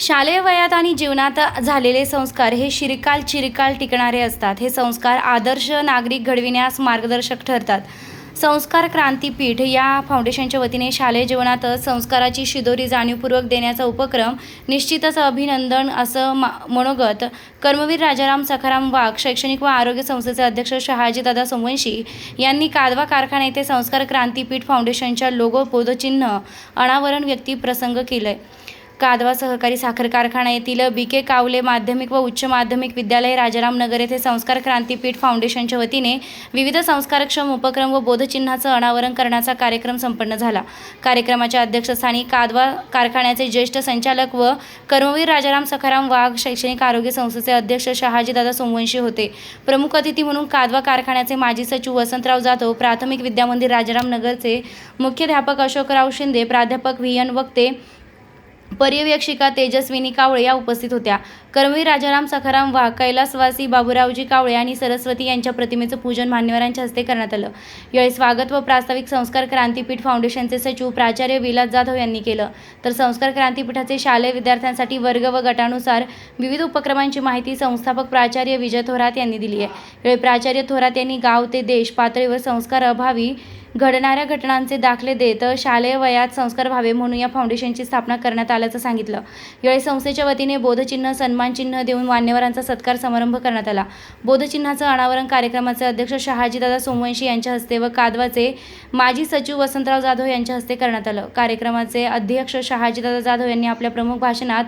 शालेय वयात आणि जीवनात झालेले संस्कार हे शिरकाल चिरकाल टिकणारे असतात. हे संस्कार आदर्श नागरिक घडविण्यास मार्गदर्शक ठरतात. संस्कार क्रांतीपीठ या फाउंडेशनच्या वतीने शालेय जीवनात संस्काराची शिदोरी जाणीवपूर्वक देण्याचा उपक्रम निश्चितच अभिनंदन असं मा मनोगत कर्मवीर राजाराम सखाराम वाघ शैक्षणिक व आरोग्य संस्थेचे अध्यक्ष शहाजीदादा सोमवंशी यांनी कादवा कारखाना येथे संस्कार क्रांतीपीठ फाउंडेशनच्या लोगो बोधचिन्ह अनावरण व्यक्ती प्रसंग आहे कादवा सहकारी साखर कारखाना येथील बी के कावले माध्यमिक व उच्च माध्यमिक विद्यालय राजाराम नगर येथे संस्कार क्रांतीपीठ फाउंडेशनच्या वतीने विविध संस्कारक्षम उपक्रम व बोधचिन्हाचं अनावरण करण्याचा कार्यक्रम संपन्न झाला. कार्यक्रमाच्या अध्यक्षस्थानी कादवा कारखान्याचे ज्येष्ठ संचालक व कर्मवीर राजाराम सखाराम वाघ शैक्षणिक आरोग्य संस्थेचे अध्यक्ष शहाजीदादा सोमवंशी होते. प्रमुख अतिथी म्हणून कादवा कारखान्याचे माजी सचिव वसंतराव जाधव प्राथमिक विद्यामंदिर राजाराम नगरचे मुख्याध्यापक अशोकराव शिंदे प्राध्यापक व्ही एन वक्ते पर्यवेक्षिका तेजस्विनी कावळे या उपस्थित होत्या. कर्मवीर राजाराम सखाराम वाघ कैलासवासी बाबूरावजी कावळे आणि सरस्वती यांच्या प्रतिमेचं पूजन मान्यवरांच्या हस्ते करण्यात आलं. यावेळी स्वागत व प्रास्ताविक संस्कार क्रांतीपीठ फाउंडेशनचे सचिव प्राचार्य विलास जाधव यांनी केलं. तर संस्कार क्रांतीपीठाचे शालेय विद्यार्थ्यांसाठी वर्ग व गटानुसार विविध उपक्रमांची माहिती संस्थापक प्राचार्य विजय थोरात यांनी दिली आहे. यावेळी प्राचार्य थोरात यांनी गाव ते देश पातळीवर संस्कार अभावी घडणाऱ्या घटनांचे दाखले देत शालेय वयात संस्कार व्हावे म्हणून या फाउंडेशनची स्थापना करण्यात आल्याचं सांगितलं. यावेळी संस्थेच्या वतीने बोधचिन्ह सन्मानचिन्ह देऊन मान्यवरांचा सत्कार समारंभ करण्यात आला. बोधचिन्हाचं अनावरण कार्यक्रमाचे अध्यक्ष शहाजीदादा सोमवंशी यांच्या हस्ते व कादवाचे माजी सचिव वसंतराव जाधव यांच्या हस्ते करण्यात आलं. कार्यक्रमाचे अध्यक्ष शहाजीदादा जाधव यांनी आपल्या प्रमुख भाषणात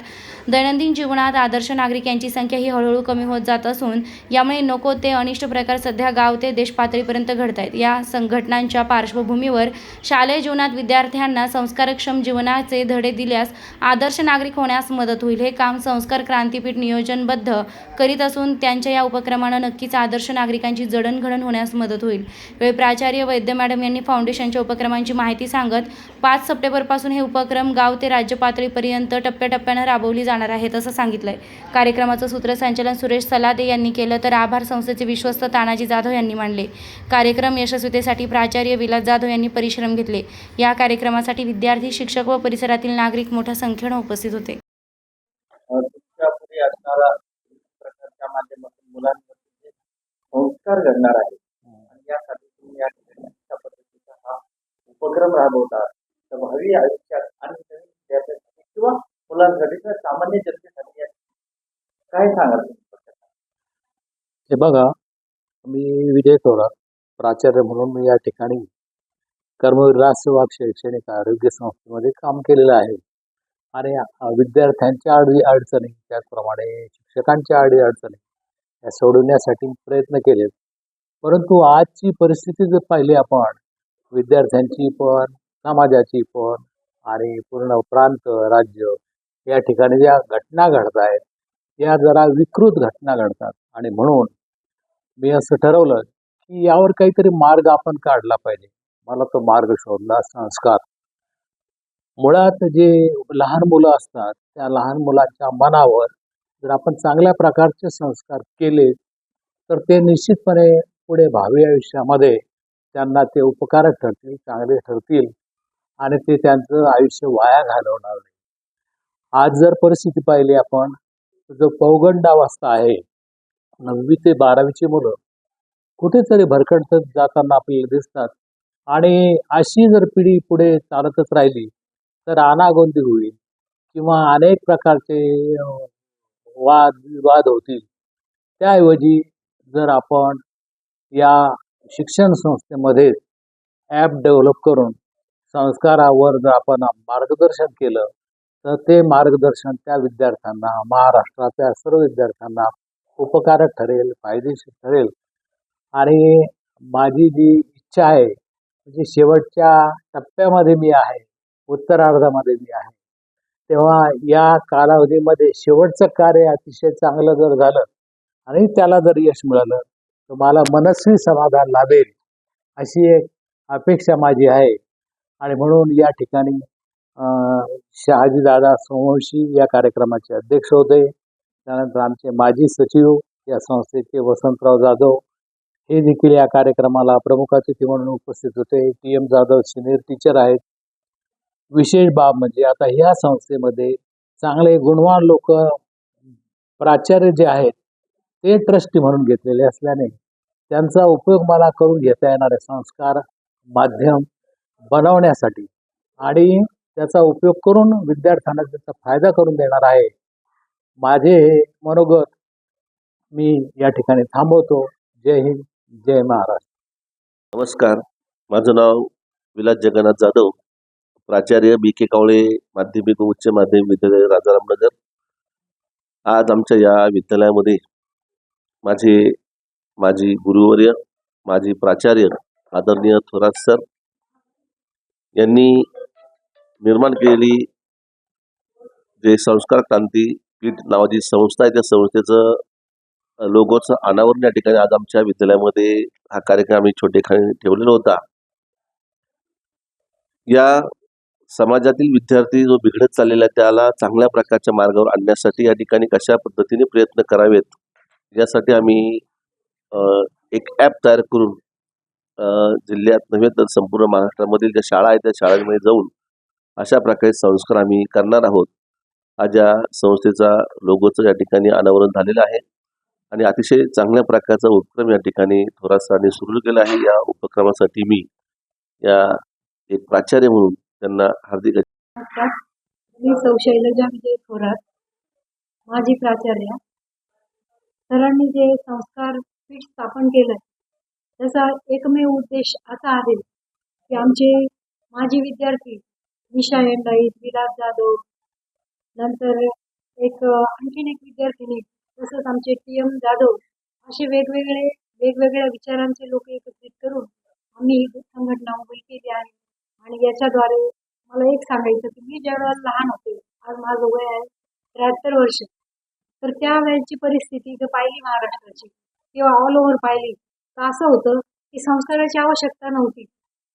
दैनंदिन जीवनात आदर्श नागरिक यांची संख्या ही हळूहळू कमी होत जात असून यामुळे नको ते अनिष्ट प्रकार सध्या गाव ते देश पातळीपर्यंत घडत आहेत या संघटनांच्या पार्श्वभूमीवर शालेय जीवनात विद्यार्थ्यांना संस्कारक्षम जीवनाचे धडे दिल्यास आदर्श नागरिक होण्यास मदत होईल. हे काम संस्कार क्रांतीपीठ नियोजनबद्ध करीत असून त्यांच्या या उपक्रमानं नक्कीच आदर्श नागरिकांची जडणघडण होण्यास मदत होईल. वेळी प्राचार्य वैद्य मॅडम यांनी फाउंडेशनच्या उपक्रमांची माहिती सांगत पाच सप्टेंबरपासून हे उपक्रम गाव ते राज्य पातळीपर्यंत टप्प्याटप्प्यानं राबवली जाणार आहेत असं सांगितलंय. कार्यक्रमाचं सूत्रसंचालन सुरेश सलादे यांनी केलं तर आभार संस्थेचे विश्वस्त तानाजी जाधव यांनी मांडले. कार्यक्रम यशस्वीतेसाठी प्राचार्य विलास जाधव यांनी परिश्रम घेतले. या कार्यक्रमासाठी विद्यार्थी शिक्षक व परिसरातील नागरिक मोठ्या संख्येनं उपस्थित होते. संस्कार घडणार आहे. आणि यासाठी तुम्ही या ठिकाणी अशा पद्धतीचा हा उपक्रम राबवता. तर भावी आयुष्यात आणि नवीन विद्यार्थ्यांसाठी किंवा मुलांसाठी किंवा सामान्य जनतेसाठी काय सांगाल? हे बघा मी विजय थोरात प्राचार्य म्हणून मी या ठिकाणी कर्मवीर राष्ट्रवाद शैक्षणिक आरोग्य संस्थेमध्ये काम केलेलं आहे. आणि विद्यार्थ्यांच्या अडी अडचणी त्याचप्रमाणे शिक्षकांच्या अडी अडचणी या सोडवण्यासाठी प्रयत्न केले परंतु आजची परिस्थिती जर पाहिली आपण विद्यार्थ्यांची पण समाजाची पण आणि पूर्ण प्रांत राज्य या ठिकाणी ज्या घटना घडत आहेत या जरा विकृत घटना घडतात. आणि म्हणून मी असं ठरवलं की यावर काहीतरी मार्ग आपण काढला पाहिजे. मला तो मार्ग शोधला संस्कार. मुळात जे लहान मुलं असतात त्या लहान मुलांच्या मनावर जर आपण चांगल्या प्रकारचे संस्कार केले तर ते निश्चितपणे पुढे भावी आयुष्यामध्ये त्यांना ते उपकारक ठरतील चांगले ठरतील आणि ते त्यांचं आयुष्य वाया घालवणार नाही. आज जर परिस्थिती पाहिली आपण जो जो पौगंडावस्था आहे नववी ते बारावीची मुलं कुठेतरी भरकटत जाताना आपल्याला दिसतात आणि अशी जर पिढी पुढे चालतच राहिली तर अनागोंदी होईल किंवा अनेक प्रकारचे वाद विवाद होतील. त्याऐवजी जर आपण या शिक्षण संस्थेमध्ये ॲप डेव्हलप करून संस्कारावर जर आपण मार्गदर्शन केलं तर ते मार्गदर्शन त्या विद्यार्थ्यांना महाराष्ट्राच्या सर्व विद्यार्थ्यांना उपकारक ठरेल फायदेशीर ठरेल. आणि माझी जी इच्छा आहे म्हणजे शेवटच्या टप्प्यामध्ये मी आहे उत्तरार्धामध्ये मी आहे. तेव्हा या कालावधीमध्ये शेवटचं कार्य अतिशय चांगलं जर झालं आणि त्याला जर यश मिळालं तर मला मनस्वी समाधान लाभेल अशी एक अपेक्षा माझी आहे. आणि म्हणून या ठिकाणी शहाजीदादा सोमवंशी या कार्यक्रमाचे अध्यक्ष होते. त्यानंतर आमचे माजी सचिव या संस्थेचे वसंतराव जाधव हे देखील या कार्यक्रमाला प्रमुख अतिथी म्हणून उपस्थित होते. T M Jadhav senior teacher आहेत. विशेष बाब म्हणजे आता ह्या संस्थेमध्ये चांगले गुणवान लोक प्राचार्य जे आहेत ते ट्रस्टी म्हणून घेतलेले असल्याने त्यांचा उपयोग मला करून घेता येणारे संस्कार माध्यम बनवण्यासाठी आणि त्याचा उपयोग करून विद्यार्थ्यांना त्याचा फायदा करून देणार आहे. माझे हे मनोगत मी या ठिकाणी थांबवतो. जय हिंद. जय महाराष्ट्र. नमस्कार. माझं नाव विलास जगन्नाथ जाधव. प्राचार्य बी के कावळे माध्यमिक व उच्च माध्यमिक विद्यालय राजारामनगर आज आमच्या या विद्यालयामध्ये माझे माझी गुरुवर्य माझे प्राचार्य आदरणीय थोरात सर यांनी निर्माण केलेली जे संस्कार क्रांती पीठ नावाची संस्था आहे त्या संस्थेचं लोगोचं अनावरण या ठिकाणी आज आमच्या विद्यालयामध्ये हा कार्यक्रम आम्ही छोटेखानी ठेवलेला होता. या समाजातील विद्यार्थी जो बिघडत चाललेला त्याला चांगल्या प्रकारच्या मार्गावर आणण्यासाठी या ठिकाणी कशा पद्धतीने प्रयत्न करावेत यासाठी आम्ही एक ॲप तयार करून जिल्ह्यात नव्हे तर संपूर्ण महाराष्ट्रामधील ज्या शाळा आहेत त्या शाळांमध्ये जाऊन अशा प्रकारे संस्कार आम्ही करणार आहोत. आज या संस्थेचा लोगोचं या ठिकाणी अनावरण झालेलं आहे. आणि अतिशय चांगल्या प्रकारचा उपक्रम या ठिकाणी थोरात सरांनी सुरू केला आहे. या उपक्रमासाठी मी या एक प्राचार्य म्हणून त्यांना हार्दिक मी सौ शैलजा विजय थोरात माजी प्राचार्य. सरांनी जे संस्कार पीठ स्थापन केलं त्याचा एकमेव उद्देश असा आहे की आमचे माजी विद्यार्थी निशा एंडाईत विलास जाधव नंतर एक आणखीन एक विद्यार्थिनी तसंच आमचे टी एम जाधव असे वेगवेगळे वेगवेगळ्या विचारांचे लोक एकत्रित करून आम्ही ही संघटना उभी केली आहे. आणि याच्याद्वारे मला एक सांगायचं की मी ज्या वेळेला लहान होते आज माझं वय आहे त्र्याहत्तर वर्ष. तर त्यावेळेची परिस्थिती जर पाहिली महाराष्ट्राची. किंवा ऑल ओव्हर पाहिली. तर असं होतं की संस्काराची आवश्यकता नव्हती.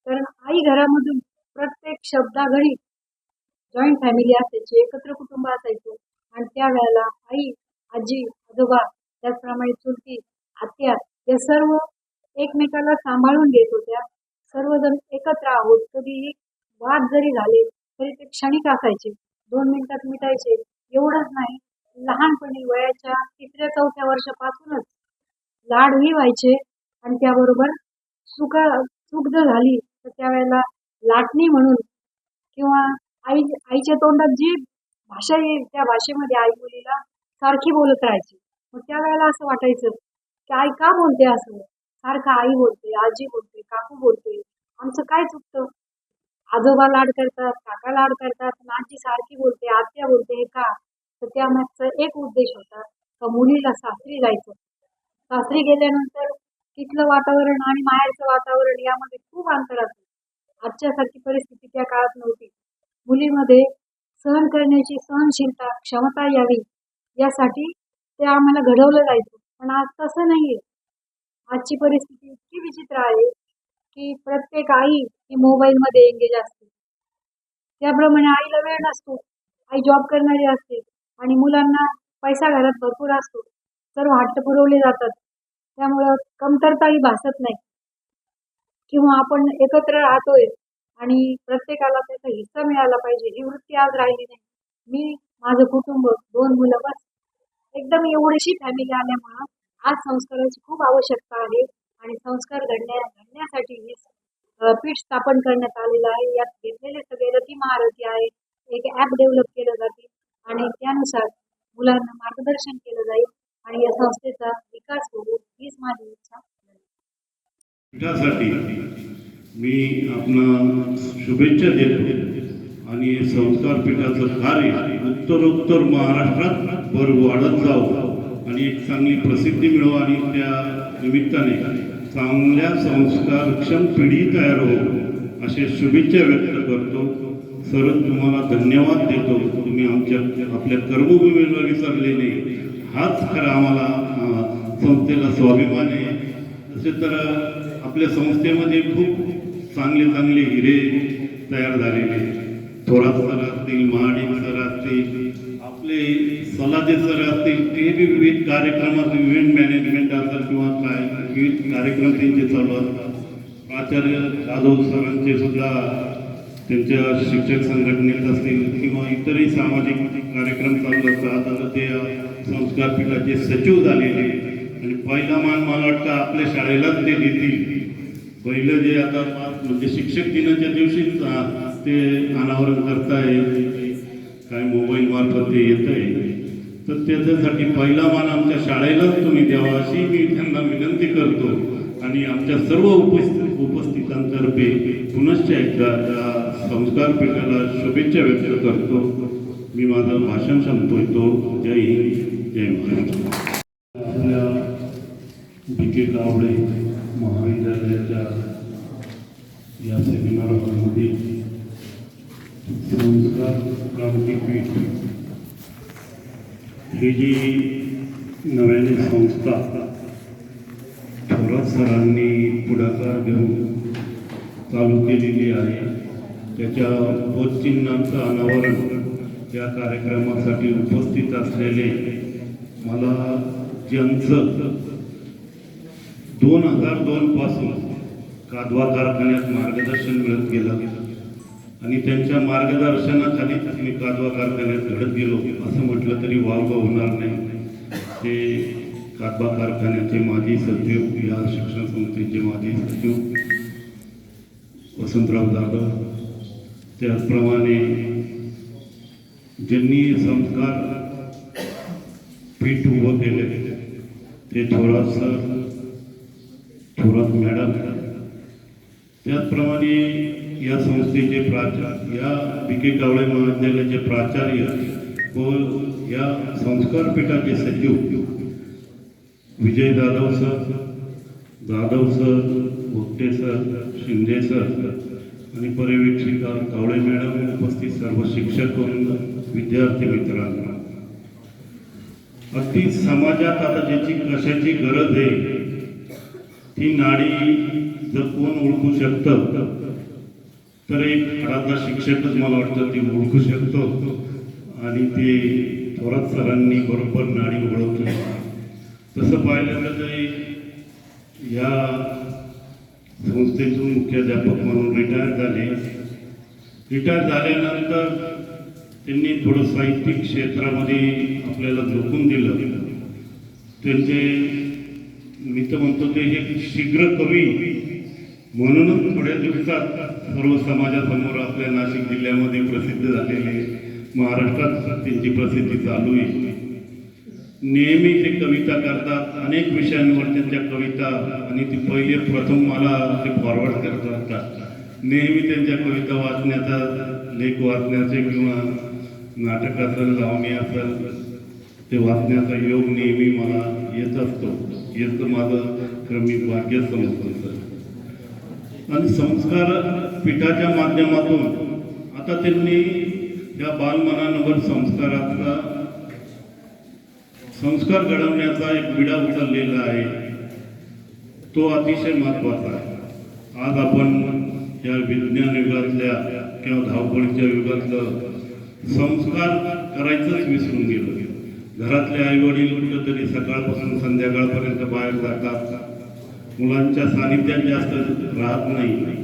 कारण आई घरामधून प्रत्येक शब्दाघडी जॉईंट फॅमिली असायची एकत्र कुटुंब असायचं. आणि त्या वेळेला आई आजी आजोबा त्याचप्रमाणे चुलती आत्या या सर्व एकमेकाला सांभाळून घेत होत्या. सर्वजण एकत्र आहोत कधीही वाद जरी झाले तरी ते क्षणिक असायचे. दोन मिनिटात मिटायचे. एवढंच नाही लहानपणी वयाच्या तिसऱ्या चौथ्या वर्षापासूनच लाडही व्हायचे आणि त्याबरोबर सुका चूक जर झाली तर त्यावेळेला लाटणी म्हणून किंवा आई आईच्या तोंडात जी भाषा येईल त्या भाषेमध्ये आई मुलीला सारखी बोलत राहायची. मग त्यावेळेला असं वाटायचं की आई का बोलते असं? सारखं आई बोलते आजी बोलते काकू बोलते. आमचं काय चुकतं? आजोबा लाड करतात काका लाड करतात आजी सारखी बोलते आत्या बोलते हे का? तर त्यामागचा एक उद्देश होता का मुलीला सासरी जायचं. सासरी गेल्यानंतर तिथलं वातावरण आणि माहेरचं वातावरण यामध्ये खूप अंतर असतं आजच्यासारखी परिस्थिती त्या काळात नव्हती. मुलीमध्ये सहन करण्याची सहनशीलता क्षमता यावी यासाठी ते आम्हाला घडवलं जायचं. पण आज तसं नाहीये. आजची परिस्थिती इतकी विचित्र आहे की प्रत्येक आई ही मोबाईलमध्ये एंगेज असते. त्याप्रमाणे आईला वेळ नसतो. आई जॉब करणारी असते आणि मुलांना पैसा घरात भरपूर असतो. सर्व हट्ट पुरवले जातात. त्यामुळं कमतरताही भासत नाही. किंवा आपण एकत्र राहतोय आणि प्रत्येकाला त्याचा हिस्सा मिळाला पाहिजे ही वृत्ती आज राहिली नाही. मी माझं कुटुंब दोन मुलं बस. एकदम एवढीशी फॅमिली आल्यामुळं आज संस्काराची खूप आवश्यकता आहे आणि संस्कार घडण्या घडण्यासाठी हे पीठ स्थापन करण्यात आलेलं आहे. यात घेतलेले सगळे रती महारथी आहेत. एक ॲप डेव्हलप केलं जाते आणि त्यानुसार मुलांना मार्गदर्शन केलं जाईल आणि या संस्थेचा विकास होईल हीच माझी इच्छा. त्यासाठी मी आपण शुभेच्छा देतो. आणि संस्कार पीठाचं कार्य उत्तरोत्तर महाराष्ट्रात भर वाढत जावं. आणि एक चांगली प्रसिद्धी मिळो आणि त्या निमित्ताने चांगल्या संस्कारक्षम पिढी तयार हो असे शुभेच्छा व्यक्त करतो. सर तुम्हाला धन्यवाद देतो. तुम्ही आमच्या आपल्या कर्मभूमीला विसरले नाही. हाच खरा आम्हाला संस्थेला स्वाभिमान आहे. तसे तर आपल्या संस्थेमध्ये खूप चांगले चांगले हिरे तयार झालेले थोरात सर असतील महाडिक सर असतील आपले सलादे सर असतील ते बी विविध कार्यक्रमात इव्हेंट मॅनेजमेंट असेल किंवा काय विविध कार्यक्रम त्यांचे चालू असतात. प्राचार्य जाधव सरांचे सुद्धा त्यांच्या शिक्षक संघटनेत असतील किंवा इतरही सामाजिक कार्यक्रम चालू असतात. आता ते संस्कार पीठाचे सचिव झालेले आणि पहिला मान मला वाटतं आपल्या शाळेलाच ते देतील. पहिलं जे आता म्हणजे शिक्षक दिनाच्या दिवशीच ते अनावरण करताय काय मोबाईल मार्फत ते येत आहे तर त्याच्यासाठी पहिला मान आमच्या शाळेलाच तुम्ही द्यावा अशी मी त्यांना विनंती करतो. आणि आमच्या सर्व उपस्थित उपस्थितांतर्फे पुनश्च एकदा त्या संस्कार पीठाला शुभेच्छा व्यक्त करतो. मी माझं भाषण संपवतो. जय हिंद जय महाराष्ट्र. आपल्या बी के कावडे महाविद्यालयाच्या या सेमिनार हॉलमध्ये क्रांतीपीठ ही जी नव्याने संस्था थोरात सरांनी पुढाकार घेऊन चालू केलेली आहे त्याच्या बोधचिन्हांचं अनावरण या कार्यक्रमासाठी उपस्थित असलेले मला ज्यांचं दोन हजार दोन पासून कादवा कारखान्यात मार्गदर्शन मिळत गेलं आणि त्यांच्या मार्गदर्शनाखाली मी कादवा कारखान्यात घडत गेलो असं म्हटलं तरी वावगं होणार नाही. ते कादवा कारखान्याचे माजी सचिव या शिक्षण संस्थेचे माजी सचिव वसंतराव जाधव त्याचप्रमाणे ज्यांनी संस्कार पीठ उभं केले ते थोरात सर थोरात मॅडम त्याचप्रमाणे या संस्थेचे प्राचार्य या बी के कावळे महाविद्यालयाचे प्राचार्य व या संस्कार पीठाचे सचिव Vijay Jadhav sir Jadhav sir Bhogate sir Shinde sir आणि पर्यवेक्षिका कावळे मॅडम उपस्थित सर्व शिक्षक विद्यार्थी मित्रांना. अगदी समाजात आता ज्याची कशाची गरज आहे ती नाडी जर कोण ओळखू शकतं तर एक खडाचा शिक्षकच मला वाटतं ते ओळखू शकतो. आणि ते थोरात सरांनी बरोबर नाडी ओळखली तसं पाहिलं तर ते या संस्थेतून मुख्याध्यापक म्हणून रिटायर झाले. रिटायर झाल्यानंतर त्यांनी थोडं साहित्यिक क्षेत्रामध्ये आपल्याला झोकून दिलं. त्यांचे मी तर म्हणतो ते एक शीघ्र कवी म्हणूनच थोड्या दिवसात सर्व समाजासमोर आपल्या नाशिक जिल्ह्यामध्ये प्रसिद्ध झालेले महाराष्ट्रात त्यांची प्रसिद्धी चालू आहे. नेहमी ते कविता करतात अनेक विषयांवर त्यांच्या कविता आणि ती पहिले प्रथम मला ते फॉरवर्ड करत असतात नेहमी त्यांच्या कविता वाचण्याचा लेख वाचण्याचे किंवा नाटक असेल लावणी असेल ते वाचण्याचा योग नेहमी मला येत असतो. याचं माझं क्रमिक भाग्य समजतं सर. आणि संस्कार पीठाच्या माध्यमातून आता त्यांनी या बालमनांवर संस्काराचा संस्कार घडवण्याचा एक विडा उचललेला आहे तो अतिशय महत्त्वाचा आहे. आज आपण या विज्ञान युगातल्या किंवा धावपळीच्या युगातलं संस्कार करायचंच विसरून गेलो. घरातले आई वडील कुठंतरी सकाळपासून संध्याकाळपर्यंत बाहेर जातात. मुलांच्या सानिध्यात जास्त राहत नाही.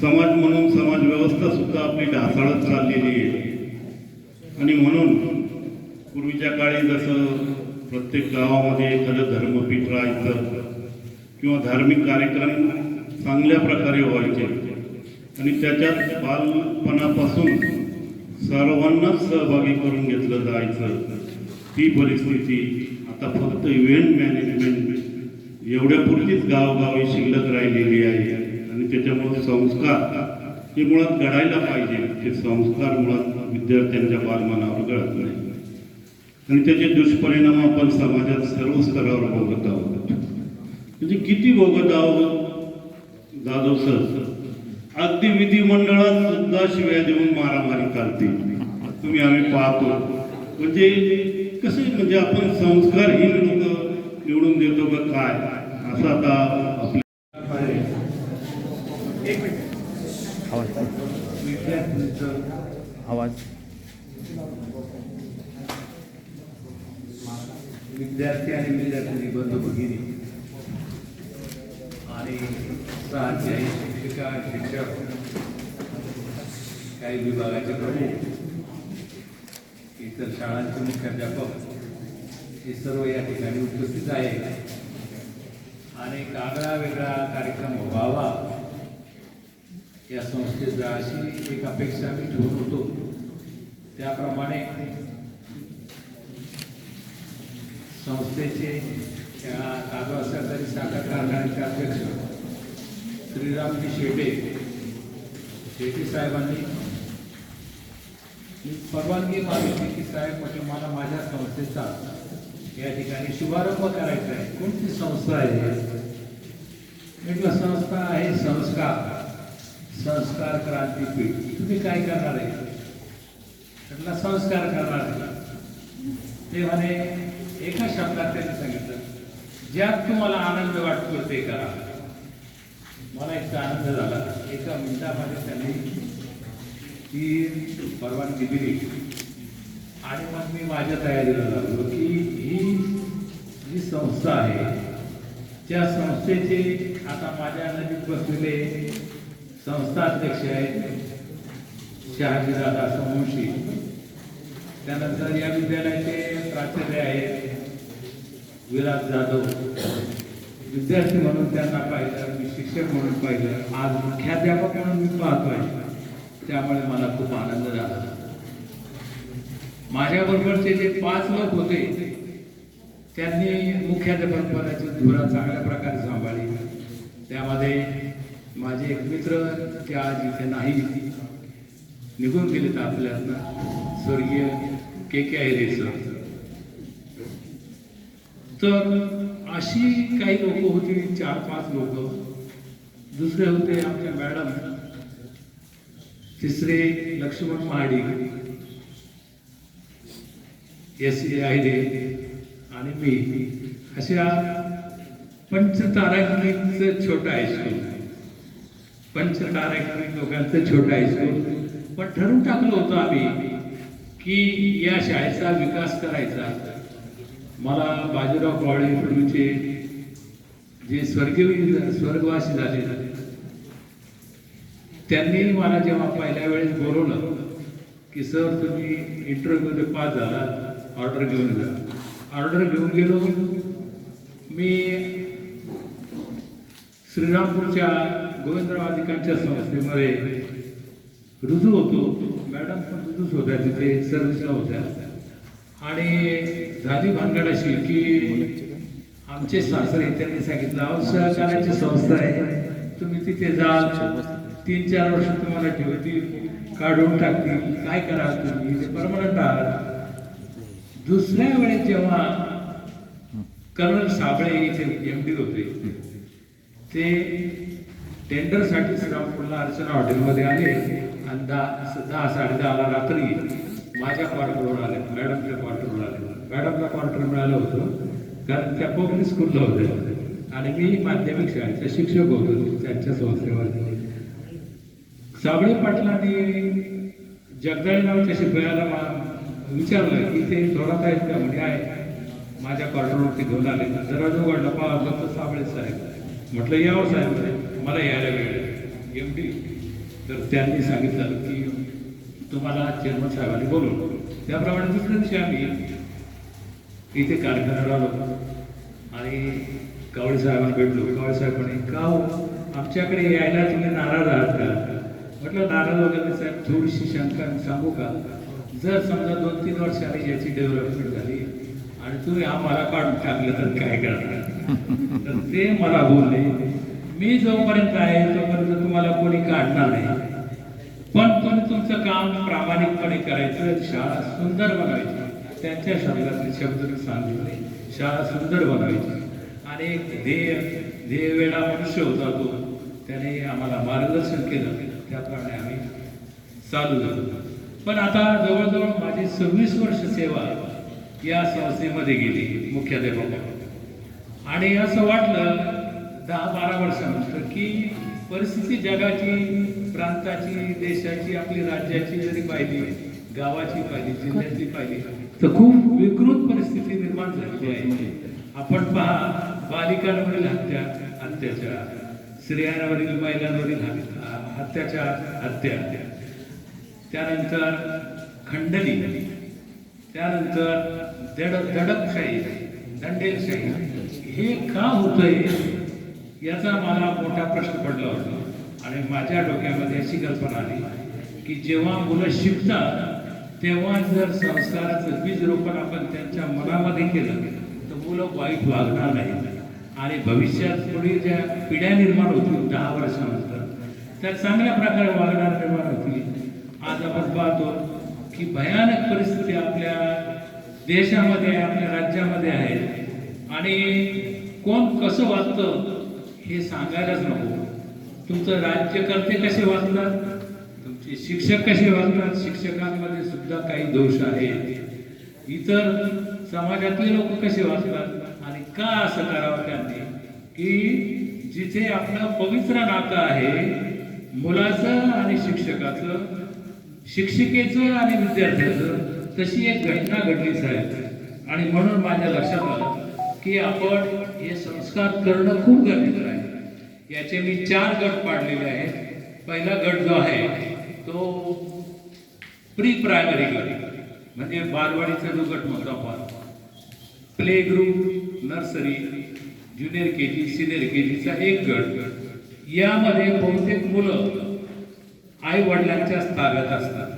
समाज म्हणून समाज व्यवस्था सुद्धा आपली ढासळत चाललेली आहे. आणि म्हणून पूर्वीच्या काळी जसं प्रत्येक गावामध्ये एखादं धर्मपीठ राहायचं किंवा धार्मिक कार्यक्रम चांगल्या प्रकारे व्हायचे. आणि त्याच्यात बालपणापासून सर्वांनाच सहभागी करून घेतलं जायचं. ती परिस्थिती आता फक्त इव्हेंट मॅनेजमेंट एवढ्यापुरतीच गावोगावी शिल्लक राहिलेली आहे. आणि त्याच्यामुळे संस्कार हे मुळात घडायला पाहिजे. ते संस्कार मुळात विद्यार्थ्यांच्या बालमानावर घडत नाही. आणि त्याचे दुष्परिणाम आपण समाजात सर्व स्तरावर भोगत आहोत. म्हणजे किती भोगत आहोत? जाधव सर अगदी विधिमंडळात सुद्धा शिव्या देऊन मारामारी करतील. तुम्ही आम्ही पाहतो. म्हणजे कसे म्हणजे आपण संस्कारहीन लोक निवडून देतो का काय असं आता आपल्या आवाज. विद्यार्थी आणि विद्यार्थी बंधू भगिनी आणि सहाध्यायी शिक्षिका शिक्षक काही विभागाचे प्रमुख इतर शाळांचे मुख्याध्यापक हे सर्व या ठिकाणी उपस्थित आहे आणि एक आगळा वेगळा कार्यक्रम व्हावा या संस्थेचा अशी एक अपेक्षा मी ठेवून होतो. त्याप्रमाणे संस्थेचे कागद सहकारी साखर कारखान्याचे अध्यक्ष श्रीरामजी शेटे शेटे साहेबांनी परवानगी मागितली की साहेब म्हटलं मला माझ्या संस्थेचा या ठिकाणी शुभारंभ करायचा आहे. कोणती संस्था आहे संस्था आहे संस्कार संस्कार क्रांतीपीठ. तुम्ही काय करणार आहे? त्यांना संस्कार करणार दिला ते म्हणे एका शब्दात त्यांनी सांगितलं ज्यात तुम्हाला आनंद वाटतो ते करा. मला इतका आनंद झाला. एका मिनिटामध्ये त्यांनी ती परवानगी दिली. आणि मग मी माझ्या तयारीला लागलो की ही जी संस्था आहे त्या संस्थेचे आता माझ्या नजीक बसलेले संस्था अध्यक्ष आहेत. शहाजीदादा सोमवंशी त्यानंतर या विद्यालयाचे प्राचार्य आहेत विलास जाधव. विद्यार्थी म्हणून त्यांना पाहिलं मी शिक्षक म्हणून पाहिलं. आज मुख्याध्यापक म्हणून मी पाहतो आहे त्यामुळे मला खूप आनंद झाला. माझ्याबरोबरचे जे पाच लोक होते त्यांनी मुख्याध्यापकपदाची धुरा चांगल्या प्रकारे सांभाळली. त्यामध्ये माझे एक मित्र ते आज इथे नाही निघून गेलेत आपल्यातनं स्वर्गीय के के आयरे सर तर अशी काही लोक होती चार पाच लोक. दुसरे होते आमच्या मॅडम तिसरे लक्ष्मण महाडिक. एस ए आयरे आणि मी. अशा पंचतारांकित छोटं हायस्कूल पंचतारांकित लोकांचं छोटं हायस्कूल पण ठरवून टाकलं होतं आम्ही की या शाळेचा विकास करायचा. मला बाजीराव कावळे पूर्वीचे जे स्वर्गीय स्वर्गवासी झाले त्यांनी मला जेव्हा पहिल्या वेळेस बोलवलं की सर तुम्ही इंटरव्ह्यूमध्ये पास झाला ऑर्डर घेऊन जा. ऑर्डर घेऊन गेलो. मी श्रीरामपूरच्या गोविंदराव अधिकांच्या संस्थेमध्ये रुजू होतो. मॅडम पण रुजूच होत्या तिथे सर्विसला होत्या. आणि झाली भानगड अशी की आमचे सासरे त्यांनी सांगितलं अहो सहकार्याची संस्था आहे. तुम्ही तिथे जाल तीन चार वर्ष तुम्हाला ठेवतील. काढून टाकतील. काय कराल तुम्ही? ते परमनंट आहात. दुसऱ्या वेळेस जेव्हा कर्नल साबळे इथे एम डी होते ते टेंडरसाठी श्रीरामपूरला अर्चना हॉटेलमध्ये आले. आणि दहा दहा साडे दहाला रात्री माझ्या क्वार्टरवर आले मॅडमच्या क्वार्टरवर आले. मॅडमला क्वार्टर मिळालं होतं. कारण त्या पब्लिक स्कूलला होत्या आणि मी माध्यमिक शाळेचा शिक्षक होतो त्यांच्या संस्थेवर. साबळे पाटलांनी जगदाळे नावाच्या शिपायाला मा- विचारलं की ते थोडा आहेत का म्हणजे आहे. माझ्या क्वार्टरवरती घेऊन आले. दरवाजा उघडला पाहिलं तर साबळे साहेब. म्हटलं यावं साहेब मला यायला वेळ एम डी तर त्यांनी सांगितलं की तुम्हाला चेअरमन साहेबांनी बोलवलं. त्याप्रमाणे दुसऱ्या दिवशी आम्ही इथे कारखान्याला आलो आणि कावळे साहेबांना भेटलो. कावळे साहेब म्हणे का हो? आमच्याकडे यायला तुम्ही नाराज आहात का? म्हटलं नाराज वगैरे साहेब थोडीशी शंका सांगू का? जर समजा दोन तीन वर्षांनी याची डेव्हलपमेंट झाली आणि तुम्ही आम्हाला काढून टाकलं तर काय करणार? तर ते मला बोलले. मी जोपर्यंत आहे तोपर्यंत तुम्हाला कोणी काढणार नाही. पण तुम्ही तुमचं काम प्रामाणिकपणे करायचं शाळा सुंदर बनवायची. त्यांच्या शब्दातले शब्द सांगितले शाळा सुंदर बनवायची. आणि एक ध्येय ध्येय वेळा मनुष्य होता तो. त्याने आम्हाला मार्गदर्शन केलं. त्याप्रमाणे आम्ही चालू झालो. पण आता जवळजवळ माझी सव्वीस वर्ष सेवा या संस्थेमध्ये गेली मुख्याध्यापक. आणि असं वाटलं दहा बारा वर्षानंतर की परिस्थिती जगाची प्रांताची देशाची आपली राज्याची जरी पाहिली गावाची पाहिली जिल्ह्याची पाहिली तर खूप विकृत परिस्थिती निर्माण झालेली आहे. आपण पहा बालिकांवरील हत्या अत्याचार स्त्रियांवरील महिलांवरील अत्याचार हत्या त्यानंतर खंडणी त्यानंतर दडपशाही दंडेलशाही हे का होतंय? याचा मला मोठा प्रश्न पडला होता. आणि माझ्या डोक्यामध्ये अशी कल्पना आली की जेव्हा मुलं शिकतात तेव्हा जर संस्काराचं बीज रोपण आपण त्यांच्या मनामध्ये केलं तर मुलं वाईट वागणार नाही आणि भविष्यात पुढे ज्या पिढ्या निर्माण होतील दहा वर्षानंतर त्या चांगल्या प्रकारे वागणार निर्माण होतील. आज आपण पाहतो की भयानक परिस्थिती आपल्या देशामध्ये आपल्या राज्यामध्ये आहे. आणि कोण कसं वागतं हे सांगायलाच नको. तुमचं राज्यकर्ते कसे वागतात? तुमचे शिक्षक कसे वागतात? शिक्षकांमध्ये सुद्धा काही दोष आहेत. इतर समाजातले लोक कसे वागतात? आणि का असं करावं त्यांनी? की जिथे आपलं पवित्र नातं आहे मुलाचं आणि शिक्षकाचं शिक्षिकेचं आणि विद्यार्थ्याचं तशी एक घटना घडलीच आहे. आणि म्हणून माझ्या लक्षात आलं की आपण हे संस्कार करणं खूप गरजेचं आहे. याचे मी चार गट पाडलेले आहेत. पहिला गट जो आहे तो प्री प्रायमरी गट म्हणजे बालवाडीचा जो गट म्हणतो आपण play group nursery junior K G senior K जीचा एक गट. यामध्ये बहुतेक मुलं आई वडिलांच्याच ताब्यात असतात.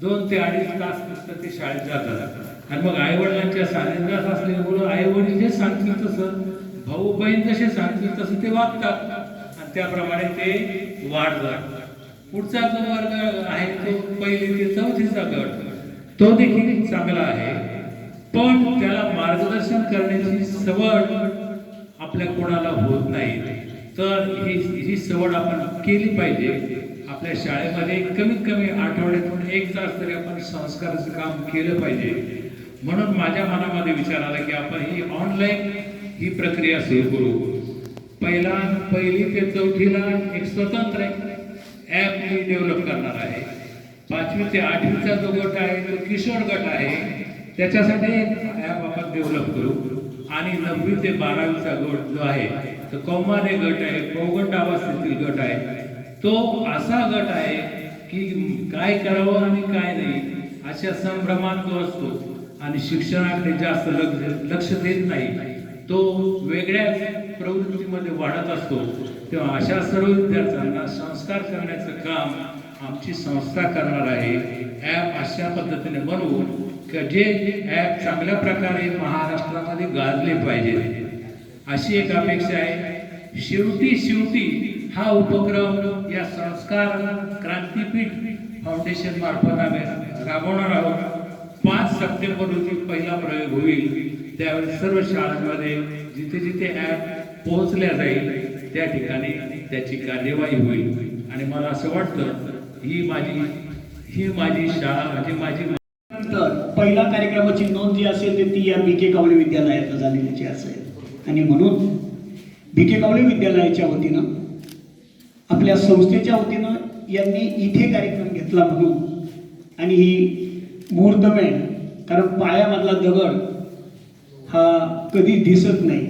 दोन ते अडीच तास नुसतं ते शाळेत जातात. आणि मग आई वडिलांच्या सानिध्यात असलेली मुलं आई वडील जे सांगतील तसं भाऊ बहीण जसे सांगतील तसं ते वागतात. त्याप्रमाणे ते वाढतात पुढचा जो वर्ग आहे तो पहिली ते चौथीचा गट तो देखील चांगला आहे. पण त्याला मार्गदर्शन करण्याची सवड आपल्या कोणाला होत नाही. तर ही ही सवड आपण केली पाहिजे. आपल्या शाळेमध्ये कमीत कमी आठवड्यातून एक तास तरी आपण संस्काराचं काम केलं पाहिजे. म्हणून माझ्या मनामध्ये विचार आला की आपण ही ऑनलाईन ही प्रक्रिया सुरू करू. पहिला पहिली ते चौथीला एक स्वतंत्र ॲप मी डेव्हलप करणार आहे. पाचवी ते आठवीचा जो गट आहे तो किशोर गट आहे. त्याच्यासाठी एक ॲप आपण डेव्हलप करू. आणि नववी ते बारावीचा गट जो आहे तो कौमाने गट आहे पौगंड अवस्थेतील गट आहे. तो असा गट आहे की काय करावं आणि काय नाही अशा संभ्रमात तो असतो. आणि शिक्षणाकडे जास्त लक्ष लक्ष देत नाही. तो वेगळ्याच प्रवृत्तीमध्ये वाढत असतो तेव्हा अशा सर्व विद्यार्थ्यांना संस्कार करण्याचं काम आमची संस्था करणार आहे. ॲप अशा पद्धतीने बनवून जे ॲप चांगल्या प्रकारे महाराष्ट्रामध्ये गाजले पाहिजे. अशी एक अपेक्षा आहे. शेवटी शेवटी हा उपक्रम या संस्कार क्रांतीपीठ फाउंडेशन मार्फत आम्ही राबवणार आहोत. पाच सप्टेंबर रोजी पहिला प्रयोग होईल. त्यावेळी सर्व शाळांमध्ये जिथे जिथे ॲप पोहोचल्या जाईल त्या ठिकाणी त्याची कार्यवाही होईल. आणि मला असं वाटतं ही माझी ही माझी शाळा म्हणजे माझी नंतर पहिला कार्यक्रमाची नोंद जी असेल तर ती या बी के कावळे विद्यालयात झालेली असेल. आणि म्हणून बी के कावळे विद्यालयाच्या वतीनं आपल्या संस्थेच्या वतीनं यांनी इथे कार्यक्रम घेतला म्हणून आणि ही मुहूर्तमेळ कारण पायामधला दगड हा कधी दिसत नाही.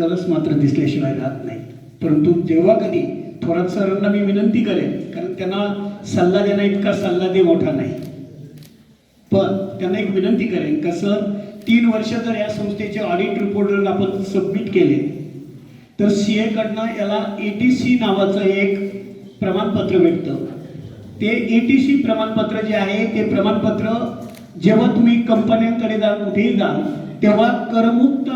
कलस मात्र दिसल्याशिवाय राहत नाही परंतु जेव्हा कधी थोरात सरांना मी विनंती करेन कारण त्यांना सल्ला देणं इतका सल्ला दे मोठा नाही. पण त्यांना एक विनंती करेन का सर तीन वर्ष जर या संस्थेचे ऑडिट रिपोर्ट जर आपण सबमिट केले तर सी कडनं याला ए टी सी नावाचं एक प्रमाणपत्र भेटतं. ते ए टी सी प्रमाणपत्र जे आहे ते प्रमाणपत्र जेव्हा तुम्ही कंपन्यांकडे जाल कुठेही जाल तेव्हा करमुक्त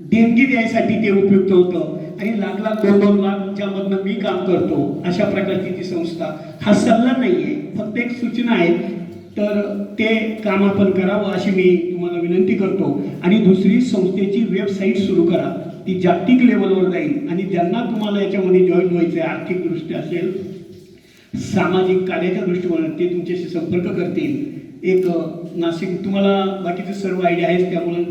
देणगी द्यायसाठी ते उपयुक्त होतं. आणि लाख लाख दोन दोन लाख ज्यामधनं मी काम करतो अशा प्रकारची ती संस्था. हा सल्ला नाही आहे फक्त एक सूचना आहे. तर ते काम आपण करावं अशी मी तुम्हाला विनंती करतो. आणि दुसरी संस्थेची वेबसाईट सुरू करा. ती जागतिक लेवलवर जाईल. आणि ज्यांना तुम्हाला याच्यामध्ये जॉईन व्हायचं आहे आर्थिकदृष्ट्या असेल सामाजिक कार्याच्या दृष्टिकोनात ते तुमच्याशी संपर्क करतील. एक नाशिक तुम्हाला बाकीचे सर्व आयडिया आहेत त्यामुळे